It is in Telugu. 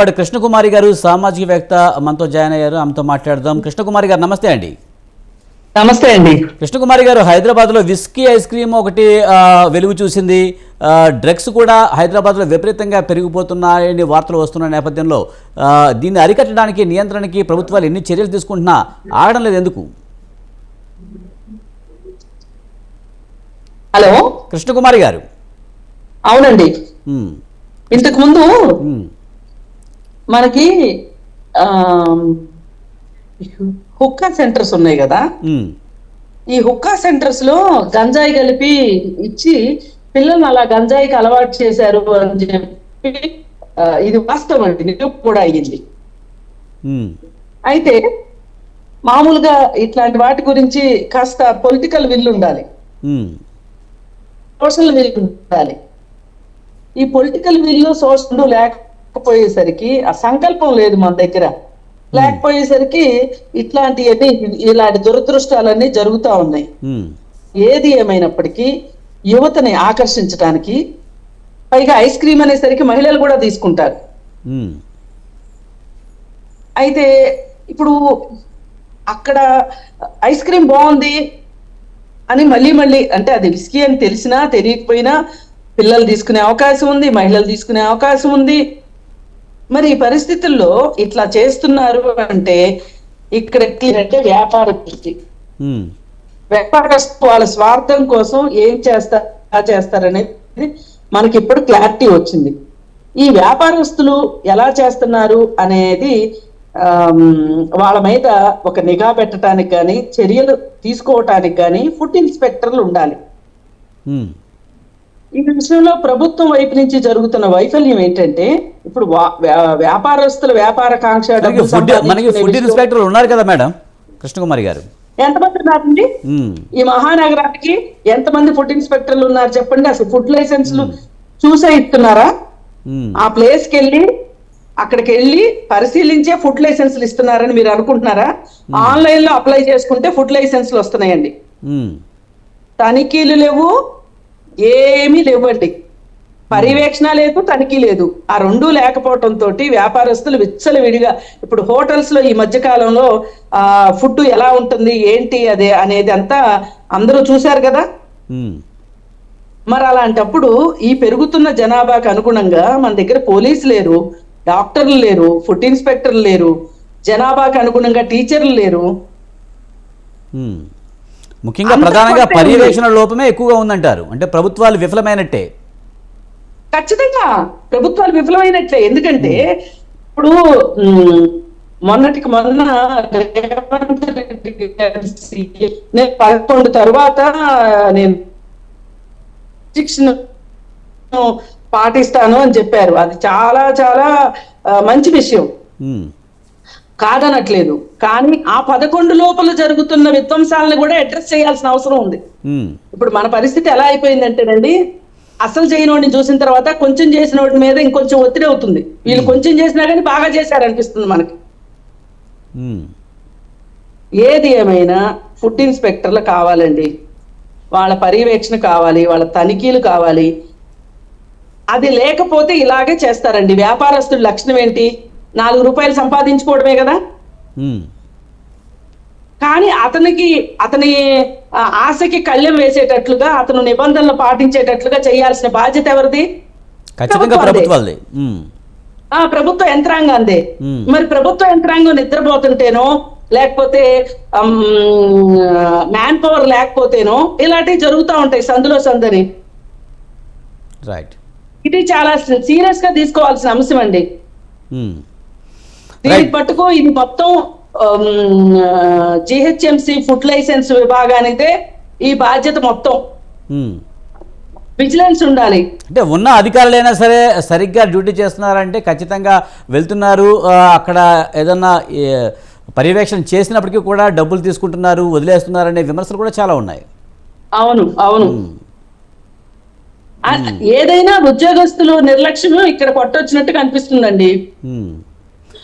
బట్ కృష్ణకుమారి గారు సామాజికవేత్త మనతో జాయిన్ అయ్యారు. ఆమెతో మాట్లాడదాం. కృష్ణకుమారి గారు నమస్తే అండి. నమస్తే అండి. కృష్ణకుమారి గారు హైదరాబాద్లో విస్కీ ఐస్ క్రీమ్ ఒకటి వెలుగు చూసింది. డ్రగ్స్ కూడా హైదరాబాద్లో విపరీతంగా పెరిగిపోతున్నాయని వార్తలు వస్తున్న నేపథ్యంలో దీన్ని అరికట్టడానికి నియంత్రణకి ప్రభుత్వాలు ఎన్ని చర్యలు తీసుకుంటున్నా ఆగడం లేదు ఎందుకు? హలో? కృష్ణకుమారి గారు. అవునండి. ఇంతకు ముందు మనకి హుక్కా సెంటర్స్ ఉన్నాయి కదా? ఈ హుక్కా సెంటర్స్లో గంజాయి కలిపి ఇచ్చి పిల్లల్ని అలా గంజాయికి అలవాటు చేశారు అని చెప్పి ఇది వాస్తవం అండి. నిరూపణ కూడా అయ్యింది. అయితే మామూలుగా ఇట్లాంటి వాటి గురించి కాస్త పొలిటికల్ విల్ ఉండాలి. సోషల్ విల్ ఉండాలి. ఈ పొలిటికల్ విల్ సోషల్ లేకపోయేసరికి ఆ సంకల్పం లేదు మన దగ్గర. లేకపోయేసరికి ఇట్లాంటివన్నీ ఇలాంటి దురదృష్టాలన్నీ జరుగుతా ఉన్నాయి. ఏది ఏమైనప్పటికీ యువతని ఆకర్షించడానికి పైగా ఐస్ క్రీమ్ అనేసరికి మహిళలు కూడా తీసుకుంటారు. అయితే ఇప్పుడు అక్కడ ఐస్ క్రీమ్ బాగుంది అని మళ్ళీ మళ్ళీ అంటే అది విస్కీ అని తెలిసినా తెలియకపోయినా పిల్లలు తీసుకునే అవకాశం ఉంది మహిళలు తీసుకునే అవకాశం ఉంది. మరి ఈ పరిస్థితుల్లో ఇట్లా చేస్తున్నారు అంటే ఇక్కడ అంటే వ్యాపార దృష్టి వ్యాపారస్తు వాళ్ళ స్వార్థం కోసం ఏం చేస్తారు చేస్తారనేది మనకి ఇప్పుడు క్లారిటీ వచ్చింది. ఈ వ్యాపారస్తులు ఎలా చేస్తున్నారు అనేది వాళ్ళ మీద ఒక నిఘా పెట్టడానికి కానీ చర్యలు తీసుకోవటానికి కానీ ఫుడ్ ఇన్స్పెక్టర్లు ఉండాలి. ఈ విషయంలో ప్రభుత్వం వైపు నుంచి జరుగుతున్న వైఫల్యం ఏంటంటే ఇప్పుడు వ్యాపారస్తుల వ్యాపార కాంక్ష మనకి ఫుడ్ ఇన్స్పెక్టర్లు ఉన్నారు కదా మేడం కృష్ణకుమారి గారు. ఎంతమంది ఉన్నారండి? ఈ మహానగరానికి ఎంతమంది ఫుడ్ ఇన్స్పెక్టర్లు ఉన్నారు చెప్పండి? అసలు ఫుడ్ లైసెన్స్లు చూసే ఇస్తున్నారా? ఆ ప్లేస్కి వెళ్ళి అక్కడికి వెళ్ళి పరిశీలించే ఫుడ్ లైసెన్స్లు ఇస్తున్నారని మీరు అనుకుంటున్నారా? ఆన్లైన్లో అప్లై చేసుకుంటే ఫుడ్ లైసెన్స్లు వస్తున్నాయండి. తనిఖీలు లేవు ఏమీ లేవండి. పర్యవేక్షణ లేదు తనిఖీ లేదు. ఆ రెండు లేకపోవటం తోటి వ్యాపారస్తులు విచ్చలవిడిగా ఇప్పుడు హోటల్స్లో ఈ మధ్య కాలంలో ఆ ఫుడ్ ఎలా ఉంటుంది ఏంటి అదే అనేది అంతా అందరూ చూశారు కదా? మరి అలాంటప్పుడు ఈ పెరుగుతున్న జనాభాకు అనుగుణంగా మన దగ్గర పోలీసు లేరు డాక్టర్లు లేరు ఫుడ్ ఇన్స్పెక్టర్లు లేరు జనాభాకు అనుగుణంగా టీచర్లు లేరు. ముఖ్యంగా ప్రధానంగా. పర్యవేక్షణ లోపమే ఎక్కువగా ఉందంటారు. అంటే ప్రభుత్వాలు విఫలమైనట్టే. ఖచ్చితంగా ప్రభుత్వాలు విఫలమైనట్లే. ఎందుకంటే ఇప్పుడు మొన్నటికి మొన్న రేవంత్ రెడ్డి నేను పదకొండు తర్వాత నేను శిక్షణ పాటిస్తాను అని చెప్పారు. అది చాలా చాలా మంచి విషయం. కాదనట్లేదు. కానీ ఆ పదకొండు లోపల జరుగుతున్న విధ్వంసాలను కూడా అడ్రస్ చేయాల్సిన అవసరం ఉంది. ఇప్పుడు మన పరిస్థితి ఎలా అయిపోయిందంటేనండి అసలు చేయనోడిని చూసిన తర్వాత కొంచెం చేసిన వాడి మీద ఇంకొంచెం ఒత్తిడి అవుతుంది. వీళ్ళు కొంచెం చేసినా కానీ బాగా చేశారనిపిస్తుంది మనకి. ఏది ఏమైనా ఫుడ్ ఇన్స్పెక్టర్లు కావాలండి. వాళ్ళ పర్యవేక్షణ కావాలి వాళ్ళ తనిఖీలు కావాలి. అది లేకపోతే ఇలాగే చేస్తారండి. వ్యాపారస్తుడి లక్షణం ఏంటి? నాలుగు రూపాయలు సంపాదించుకోవడమే కదా? కానీ అతనికి అతని ఆశకి కళ్ళెం వేసేటట్లుగా అతను నిబంధనలు పాటించేటట్లుగా చేయాల్సిన బాధ్యత ఎవరిది? ప్రభుత్వాలదే. ఆ ప్రభుత్వ యంత్రాంగాందే. మరి ప్రభుత్వ యంత్రాంగం నిద్రపోతుంటేనో లేకపోతే మ్యాన్ పవర్ లేకపోతేనో ఇలాంటివి జరుగుతూ ఉంటాయి సందులో సందని. రైట్ ఇది చాలా సీరియస్గా తీసుకోవాల్సిన అంశం అండి దీనికి పట్టుకో ఇది మొత్తం జిహెచ్ఎంసి ఫుడ్ లైసెన్స్ విభాగానిదే ఈ బాధ్యత మొత్తం. విజిలెన్స్ ఉండాలి. అంటే ఉన్న అధికారులైనా సరే సరిగ్గా డ్యూటీ చేస్తున్నారంటే ఖచ్చితంగా వెళ్తున్నారు. అక్కడ ఏదన్నా పర్యవేక్షణ చేసినప్పటికీ కూడా డబ్బులు తీసుకుంటున్నారు వదిలేస్తున్నారు అనే విమర్శలు కూడా చాలా ఉన్నాయి. అవును అవును. ఏదైనా ఉద్యోగస్తులు నిర్లక్ష్యం ఇక్కడ కొట్టొచ్చినట్టు కనిపిస్తుందండి